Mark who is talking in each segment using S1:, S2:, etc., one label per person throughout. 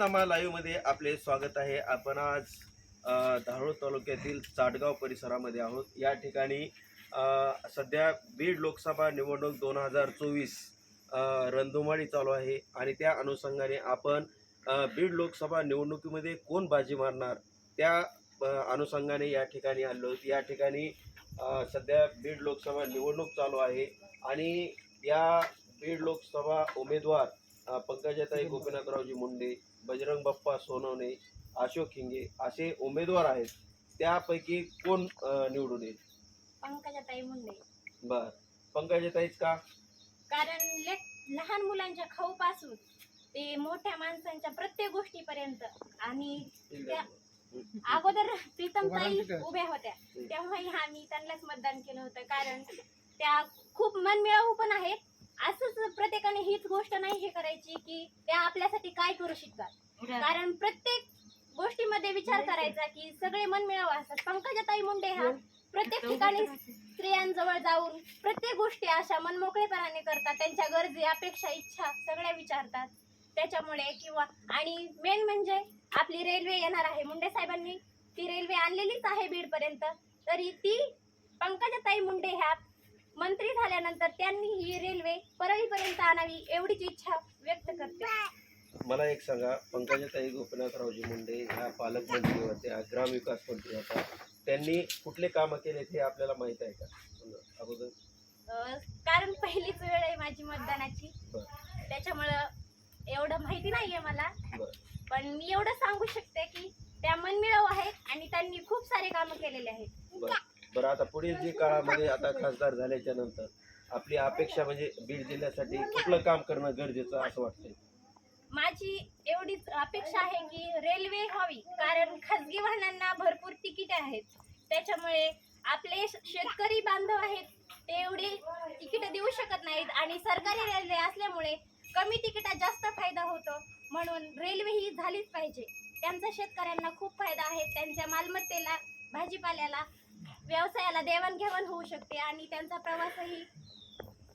S1: विकासनामा लाईव्हमध्ये आपले स्वागत आहे. आपण आज धारोळ तालुक्यातील चाटगाव परिसरामध्ये आहोत. या ठिकाणी सध्या बीड लोकसभा निवडणूक दोन हजार चोवीस रणधुमाळी चालू आहे आणि त्या अनुषंगाने आपण बीड लोकसभा निवडणुकीमध्ये कोण बाजी मारणार त्या अनुषंगाने या ठिकाणी आलो या ठिकाणी सध्या बीड लोकसभा निवडणूक चालू आहे आणि या बीड लोकसभा उमेदवार पंकजाताई गोपीनाथरावजी मुंडे बजरंग बाप्पा सोनवणे अशोक हिंगे असे उमेदवार आहेत. त्यापैकी कोण अ, निवडून येईल?
S2: पंकजाताई मुंडे.
S1: बर. पंकजाताईच का?
S2: कारण ले- लहान मुलांच्या खाऊपासून ते मोठ्या माणसांच्या प्रत्येक गोष्टीपर्यंत आणि त्या अगोदर प्रीतमताई उभ्या होत्या. तेव्हाही आम्ही त्यांनाच मतदान केलं होतं. कारण त्या खूप मनमिळावू पण आहेत. असंच प्रत्येकाने हीच गोष्ट नाही हे करायची की त्या आपल्यासाठी काय करू शकतात. कारण प्रत्येक गोष्टीमध्ये विचार करायचा की सगळे मनमिळावू असतात पंकजाताई मुंडे हा प्रत्येक ठिकाणी स्त्रियांजवळ जाऊन प्रत्येक गोष्टी अशा मनमोकळेपणाने करतात. त्यांच्या गरजे अपेक्षा इच्छा सगळ्या विचारतात. त्याच्यामुळे किंवा आणि मेन म्हणजे आपली रेल्वे येणार आहे. मुंडे साहेबांनी ती रेल्वे आणलेलीच आहे बीडपर्यंत. तरी ती पंकजाताई मुंडे ह्या मंत्री झाल्यानंतर त्यांनी ही रेल्वे परळीपर्यंत आणावी एवढीच इच्छा व्यक्त करते.
S1: मला एक सांगा पंकजाताई गोपीनाथरावजी मुंडे ह्या पालकमंत्री होत्या ग्रामविकास मंत्री होत्या त्यांनी कुठले कामं केले हे आपल्याला माहीत आहे का? अगोदर.
S2: अं, कारण पहिलीच वेळ आहे माझी मतदानाची.
S1: बरं.
S2: त्याच्यामुळं एवढं माहिती नाहीये मला.
S1: बरं.
S2: पण मी एवढं सांगू शकते की त्या मनमिळावू आहेत आणि त्यांनी खूप सारे कामं केलेले आहेत.
S1: बरं. बरं आता पुढील जे काळामध्ये आता खासदार झाल्याच्यानंतर आपली अपेक्षा म्हणजे बीड जिल्ह्यासाठी कुठलं काम करणं गरजेचं असं वाटतंय?
S2: माझी एवढीच अपेक्षा आहे की रेल्वे हवी कारण खाजगी वाहनांना भरपूर तिकीट आहेत. त्याच्यामुळे आपले शेतकरी बांधव आहेत ते एवढी तिकीट देऊ शकत नाहीत आणि सरकारी रेल्वे असल्यामुळे कमी तिकिटात जास्त फायदा होतो. म्हणून रेल्वे ही झालीच पाहिजे. त्यांचा शेतकऱ्यांना खूप फायदा आहे त्यांच्या मालमत्तेला भाजीपाल्याला व्यवसायाला देवाणघेवाण होऊ शकते आणि त्यांचा प्रवासही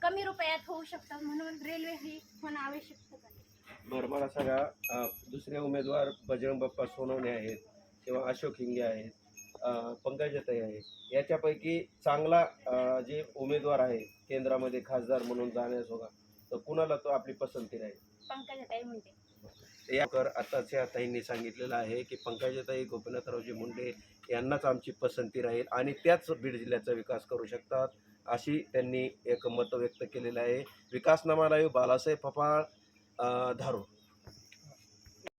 S2: कमी रुपयात होऊ शकतो म्हणून रेल्वे ही होणं आवश्यक आहे
S1: बरं मला सांगा दुसरे उमेदवार बजरंग बाप्पा सोनवणे आहेत किंवा अशोक हिंगे आहेत पंकजाताई आहेत याच्यापैकी चांगला जे उमेदवार आहे केंद्रामध्ये खासदार म्हणून जाण्यास होगा तर कुणाला तो आपली पसंती राहील?
S2: पंकजाताई मुंडे
S1: याकर आताच्या ताईंनी सांगितलेलं आहे की पंकजाताई गोपीनाथरावजी मुंडे यांनाच आमची पसंती राहील आणि त्याच बीड जिल्ह्याचा विकास करू शकतात अशी त्यांनी एक मत व्यक्त केलेलं आहे. विकासनामा लाईव्ह बालासाहेब फपाळ अं, धारूर.